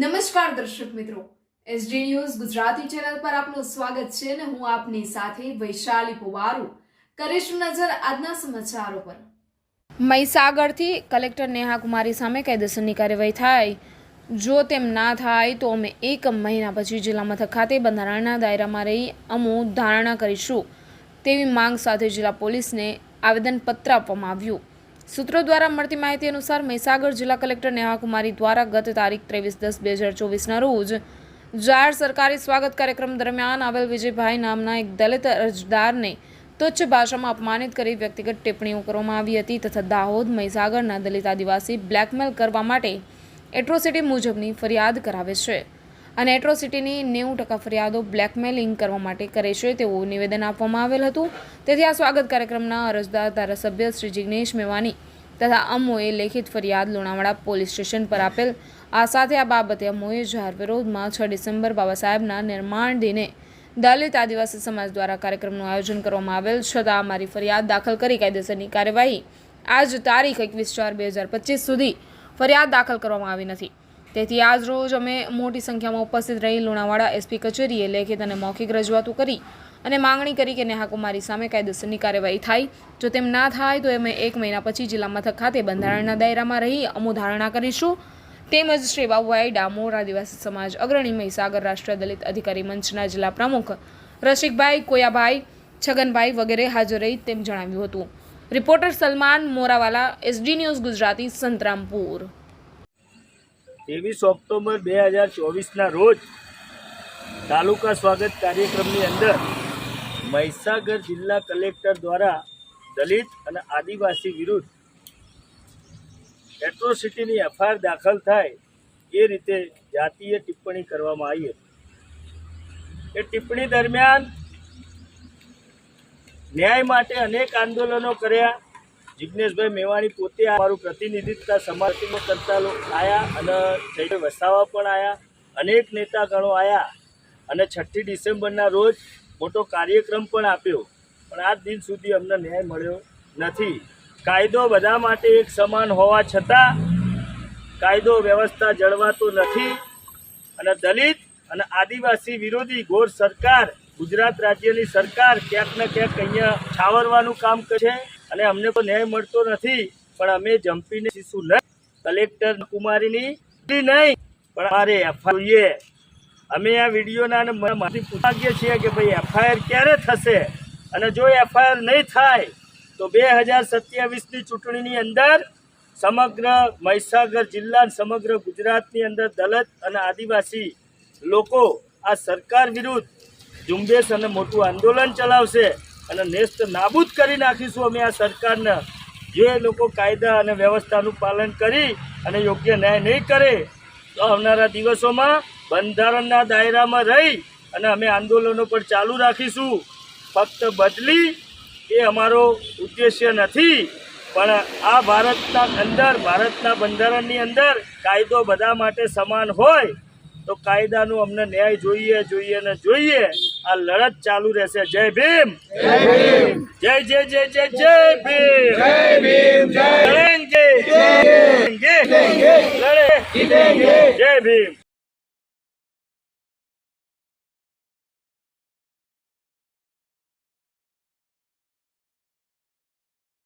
નમસ્કાર દર્શક મિત્રો. એસડી ન્યૂઝ ગુજરાતી ચેનલ પર આપનું સ્વાગત છે અને હું આપની સાથે વૈશાલી પુવારુ. કરીશું નજર આજના સમાચારો પર. મહીસાગરથી કલેક્ટર નેહા કુમારી સામે કાયદેસરની કાર્યવાહી થાય. જો તેમ ના થાય તો અમે એક મહિના પછી જિલ્લા મથક ખાતે બંધારણના દાયરામાં રહી અમુ ધારણા કરીશું. તેવી માંગ સાથે જિલ્લા પોલીસને આવેદનપત્ર આપવામાં આવ્યું. સૂત્રો દ્વારા મળતી માહિતી અનુસાર મહીસાગર જિલ્લા કલેક્ટર નેહાકુમારી દ્વારા ગત તારીખ ત્રેવીસ દસ બે હજાર ચોવીસના રોજ જાહેર સરકારી સ્વાગત કાર્યક્રમ દરમિયાન આવેલ વિજયભાઈ નામના એક દલિત અરજદારને તુચ્છ ભાષામાં અપમાનિત કરી વ્યક્તિગત ટિપ્પણીઓ કરવામાં આવી હતી તથા દાહોદ, મહીસાગરના દલિત આદિવાસી બ્લેકમેલ કરવા માટે એટ્રોસિટી મુજબની ફરિયાદ કરાવે છે. અને એટ્રોસિટીની નેવું ટકા ફરિયાદો બ્લેકમેલિંગ કરવા માટે કરે છે તેવું નિવેદન આપવામાં આવેલ હતું. તેથી આ સ્વાગત કાર્યક્રમના અરજદાર, ધારાસભ્ય શ્રી જિગ્નેશ મેવાણી તથા અમોએ લેખિત ફરિયાદ લુણાવાડા પોલીસ સ્ટેશન પર આપેલ. આ સાથે આ બાબતે અમોએ જાહેર વિરોધમાં છ ડિસેમ્બર બાબા સાહેબના નિર્માણ દિને દલિત આદિવાસી સમાજ દ્વારા કાર્યક્રમનું આયોજન કરવામાં આવેલ. છતાં અમારી ફરિયાદ દાખલ કરી કાયદેસરની કાર્યવાહી આજ તારીખ એકવીસ ચાર બે હજાર પચીસ સુધી ફરિયાદ દાખલ કરવામાં આવી નથી. તેથી આજ રોજ અમે મોટી સંખ્યામાં ઉપસ્થિત રહી લુણાવાડા એસપી કચેરીએ લેખિત અને મૌખિક રજૂઆતો કરી અને માંગણી કરી કે નેહા કુમારી સામે કાયદેસરની કાર્યવાહી થાય. જો તેમ ના થાય, તો અમે એક મહિના પછી જિલ્લા મથક ખાતે બંધારણના દાયરામાં રહી અમુ ધારણા કરીશું. તેમજ શ્રી બાબુભાઈ ડામોર આદિવાસી સમાજ અગ્રણી મહીસાગર રાષ્ટ્રીય દલિત અધિકારી મંચના જિલ્લા પ્રમુખ રસિકભાઈ કોયાભાઈ, છગનભાઈ વગેરે હાજર રહી તેમ જણાવ્યું હતું. Reporter Salman Morawala, SD news Gujarati, Santrampur. ત્રેવીસ ઓક્ટોબર બે હજાર ચોવીસના રોજ તાલુકા સ્વાગત કાર્યક્રમની અંદર મહીસાગર જિલ્લા કલેક્ટર દ્વારા દલિત અને આદિવાસી વિરુદ્ધ એટ્રોસિટીની એફઆઈઆર દાખલ થાય એ રીતે જાતીય ટિપ્પણી કરવામાં આવી હતી. એ ટિપ્પણી દરમિયાન ન્યાય માટે અનેક આંદોલનો કર્યા. જિજ્ઞેશભાઈ મેવાણી પોતે અમારું પ્રતિનિધિત્વ સમાજમાં કરતા આવ્યા અને જઈને વસાવા પણ આવ્યા અનેક નેતાગણો આવ્યા અને છઠ્ઠી ડિસેમ્બરના રોજ મોટો કાર્યક્રમ પણ આપ્યો. પણ આજ દિન સુધી અમને ન્યાય મળ્યો નથી. કાયદો બધા માટે એક સમાન હોવા છતાં કાયદો વ્યવસ્થા જળવાતો નથી. અને દલિત અને આદિવાસી વિરોધી ઘોર સરકાર ગુજરાત રાજ્યની સરકાર ક્યાંક ને ક્યાંક અહીંયા છાવરવાનું કામ કરે છે અને અમને તો ન્યાય મળતો નથી, પણ અમે જંપીને શીશું નહીં કલેક્ટર કુમારીની નહીં, પણ અમારે એફઆઈઆર જોઈએ. અમે આ વિડીયોના અને માંથી પૂછાવીએ છીએ કે ભાઈ એફઆઈઆર ક્યારે થશે? અને જો એફઆઈઆર નહીં થાય, તો બે હજાર સત્યાવીસની ચૂંટણીની અંદર સમગ્ર મહીસાગર જિલ્લા સમગ્ર ગુજરાતની અંદર દલિત અને આદિવાસી લોકો આ સરકાર વિરુદ્ધ ઝુંબેશ અને મોટું આંદોલન ચલાવશે. અને નેસ્ત નાબૂદ કરી નાખીશું અમે આ સરકારને. જે લોકો કાયદા અને વ્યવસ્થાનું પાલન કરી અને યોગ્ય ન્યાય નહીં કરે, તો આવનારા દિવસોમાં બંધારણના દાયરામાં રહી અને અમે આંદોલનો પણ ચાલુ રાખીશું. ફક્ત બદલી એ અમારો ઉદ્દેશ્ય નથી, પણ આ ભારતના અંદર, ભારતના બંધારણની અંદર કાયદો બધા માટે સમાન હોય તો કાયદાનું અમને ન્યાય જોઈએ જોઈએ ને જોઈએ. આ લડત ચાલુ રહેશે. જય ભીમ. જય જય જય જય જય ભીમ. જય લડેંગે. લડેંગે. જય ભીમ.